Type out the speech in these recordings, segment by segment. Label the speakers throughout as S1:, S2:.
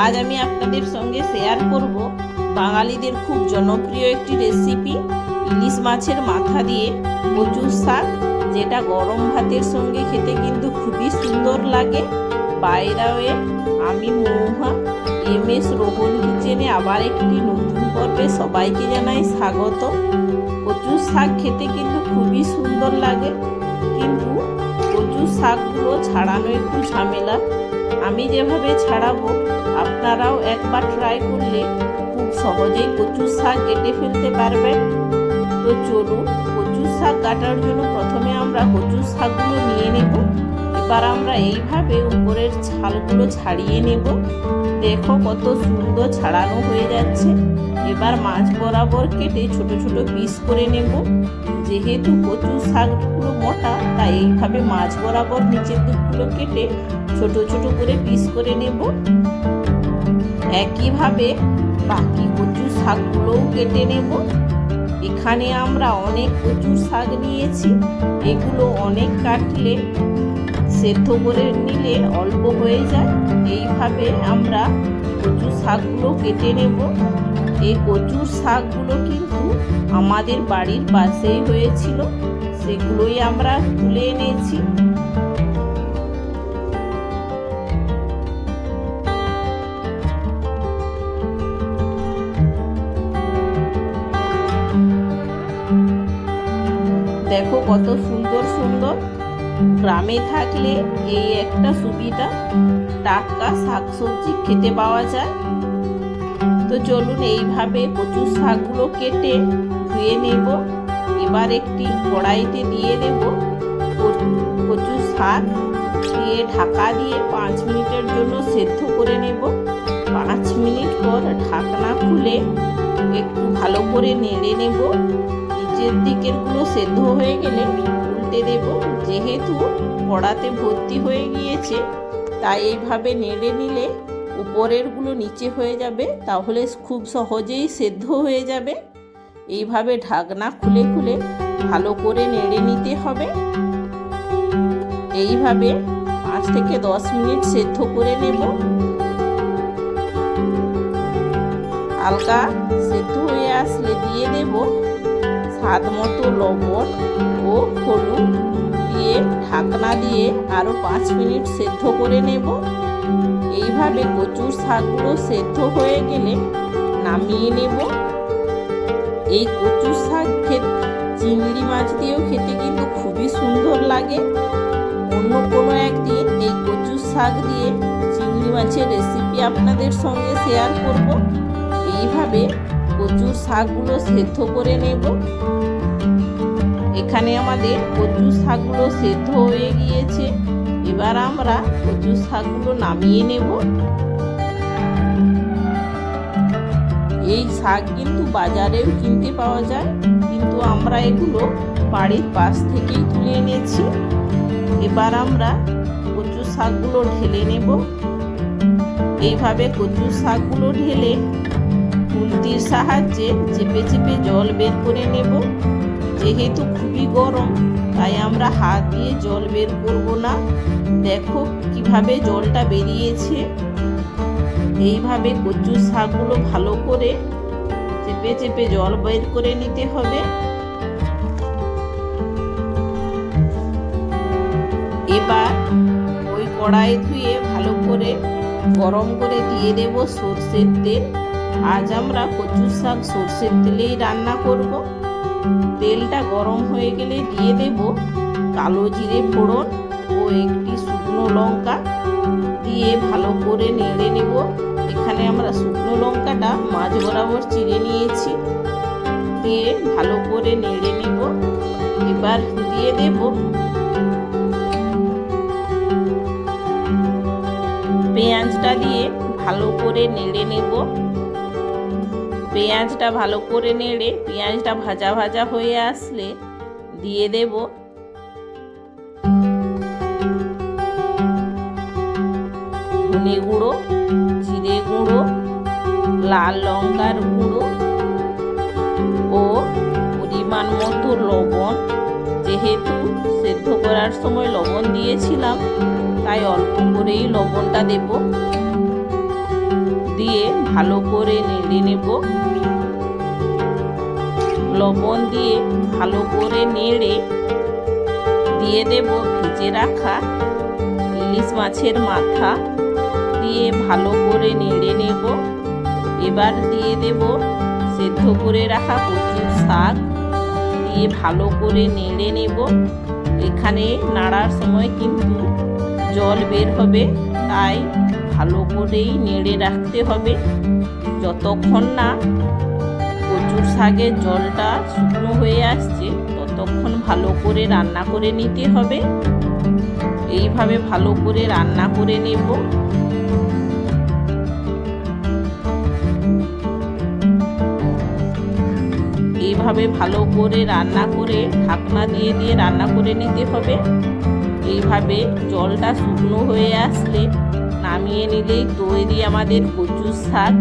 S1: আজ আমি আপনাদের সঙ্গে শেয়ার করব বাঙালিদের খুব জনপ্রিয় একটি রেসিপি ইলিশ মাছের মাথা দিয়ে কচুর শাক, যেটা গরম ভাতের সঙ্গে খেতে কিন্তু খুবই সুন্দর লাগে। বাইরাওয়ে আমি মৌহা এম এস রোহন কিচেনে আবার একটি নতুন পর্বে সবাইকে জানাই স্বাগত। কচুর শাক খেতে কিন্তু খুবই সুন্দর লাগে, কিন্তু কচুর শাকগুলো ছাড়ানো একটু ঝামেলা। আমি যেভাবে ছাড়াবো, আপনারাও একবার ট্রাই করলে খুব সহজেই কচুর শাক কেটে ফেলতে পারবেন। তো চলুন, কচুর শাক কাটার জন্য প্রথমে আমরা কচুর শাকগুলো নিয়ে নেব। এবার আমরা এইভাবে উপরের ছালগুলো ছাড়িয়ে নেব। দেখো কত সুন্দর ছাড়ানো হয়ে যাচ্ছে। এবার মাছ বরাবর কেটে ছোট ছোট পিস করে নেব। যেহেতু কচুর শাকগুলো মোটা, তাই এইভাবে মাছ বরাবর নিচের দিকগুলো কেটে ছোট ছোট করে পিস করে নেব। একইভাবে বাকি কচুর শাকগুলোও কেটে নেব। এখানে আমরা অনেক কচুর শাক নিয়েছি। এগুলো অনেক কাটলে, সেদ্ধ করে নিলে অল্প হয়ে যায়। এইভাবে আমরা কচুর শাকগুলো কেটে নেব। এই কচুর শাকগুলো কিন্তু আমাদের বাড়ির পাশেই হয়েছিল। সেগুলোই আমরা তুলে এনেছি। দেখো কত সুন্দর সুন্দর। গ্রামে থাকলে এই একটা সুবিধা, টাটকা শাকসবজি খেতে পাওয়া যায়। তো চলুন এইভাবে কচুর শাকগুলো কেটে ধুয়ে নেব। এবার একটি কড়াইতে দিয়ে দেব কচুর শাক। দিয়ে ঢাকা দিয়ে পাঁচ মিনিটের জন্য সেদ্ধ করে নেব। পাঁচ মিনিট পর ঢাকনা খুলে একটু ভালো করে নেড়ে নেব। নিচের দিকেরগুলো সেদ্ধ হয়ে গেলে উল্টে দেব। যেহেতু কড়াতে ভর্তি হয়ে গিয়েছে, তাই এইভাবে নেড়ে নিলে উপরেরগুলো নিচে হয়ে যাবে, তাহলে খুব সহজেই সেদ্ধ হয়ে যাবে। এইভাবে ঢাকনা খুলে খুলে ভালো করে নেড়ে নিতে হবে। এইভাবে পাঁচ থেকে দশ মিনিট সেদ্ধ করে নেব। হালকা সেদ্ধ হয়ে আসলে দিয়ে দেব। স্বাদ মতো, লবণ ও হলুদ দিয়ে ঢাকনা দিয়ে আরও পাঁচ মিনিট সেদ্ধ করে নেব। এইভাবে কচুর শাকগুলো সেদ্ধ হয়ে গেলে নামিয়ে নেব। এই কচুর শাক খেতে, চিংড়ি মাছ দিয়েও খেতে কিন্তু খুবই সুন্দর লাগে। অন্য কোনো একদিন এই কচুর শাক দিয়ে চিংড়ি মাছের রেসিপি আপনাদের সঙ্গে শেয়ার করব। এইভাবে কচুর শাকগুলো সেদ্ধ করে নেব। এখানে আমাদের কচুর শাকগুলো সেদ্ধ হয়ে গিয়েছে। এবার আমরা কচুর শাকগুলো নামিয়ে নেব। এই শাক কিন্তু বাজারেও কিনতে পাওয়া যায়, কিন্তু আমরা এগুলো বাড়ির পাশ থেকেই তুলে এনেছি। এবার আমরা কচুর শাকগুলো ঢেলে নেব। এইভাবে কচুর শাকগুলো ঢেলে সাহায্যে চেপে চেপে জল বের করে নেব। যেহেতু খুবই গরম, তাই আমরা হাত দিয়ে জল বের করব না। দেখো কীভাবে জলটা বেরিয়েছে। এইভাবে কচুর শাকগুলো ভালো করে চেপে চেপে জল বের করে নিতে হবে। এবার ওই কড়াই ধুয়ে ভালো করে গরম করে দিয়ে দেব সর্ষের তেল। আজ আমরা কচুর শাক সর্ষের তেলেই রান্না করব। তেলটা গরম হয়ে গেলে দিয়ে দেব কালো জিরে ফোড়ন ও একটি শুকনো লঙ্কা। দিয়ে ভালো করে নেড়ে নেব। এখানে আমরা শুকনো লঙ্কাটা মাছ বরাবর চিড়ে নিয়েছি। দিয়ে ভালো করে নেড়ে নেব। এবার দিয়ে দেব পেঁয়াজটা দিয়ে ভালো করে নেড়ে নেব। পেঁয়াজটা ভালো করে নেড়ে, পেঁয়াজটা ভাজা ভাজা হয়ে আসলে দিয়ে দেব। ধনে গুঁড়ো, জিরে গুঁড়ো, লাল লঙ্কার গুঁড়ো ও পরিমাণ মতো লবণ। যেহেতু সেদ্ধ করার সময় লবণ দিয়েছিলাম, তাই অল্প করেই লবণটা দেব। ভালো করে নেড়ে নেব। লবণ দিয়ে ভালো করে নেড়ে দিয়ে দেব ভেজে রাখা ইলিশ মাছের মাথা। দিয়ে ভালো করে নেড়ে নেব। এবার দিয়ে দেব সেদ্ধ করে রাখা কচুর শাক। দিয়ে ভালো করে নেড়ে নেব। এখানে নাড়ার সময় কিন্তু জল বের হবে, তাই ভালো করেই নেড়ে রাখতে হবে। যতক্ষণ না কচুর শাকের জলটা শুকনো হয়ে আসছে, ততক্ষণ ভালো করে রান্না করে নিতে হবে। এইভাবে ভালো করে রান্না করে নেব। এইভাবে ভালো করে রান্না করে ঢাকনা দিয়ে দিয়ে রান্না করে নিতে হবে। এইভাবে জলটা শুকনো হয়ে আসলে নামিয়ে নিলেই তৈরি আমাদের কচুর শাক।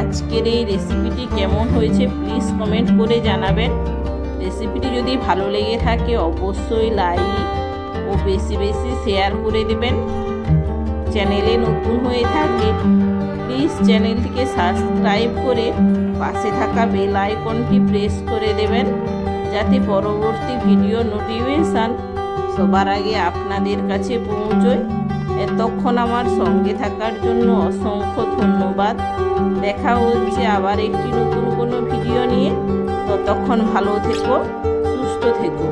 S1: আজকের এই রেসিপিটি কেমন হয়েছে প্লিজ কমেন্ট করে জানাবেন। রেসিপিটি যদি ভালো লেগে থাকে অবশ্যই লাইক ও বেশি বেশি শেয়ার করে দেবেন। চ্যানেলে নতুন হয়ে থাকে প্লিজ চ্যানেলটিকে সাবস্ক্রাইব করে পাশে থাকা বেল আইকনটি প্রেস করে দেবেন, যাতে পরবর্তী ভিডিও নোটিফিকেশান সবার আগে আপনাদের কাছে পৌঁছয়। এতক্ষণ আমার সঙ্গে থাকার জন্য অসংখ্য ধন্যবাদ। দেখা হচ্ছে আবার একটি নতুন কোনো ভিডিও নিয়ে। ততক্ষণ ভালো থেকো, সুস্থ থেকো।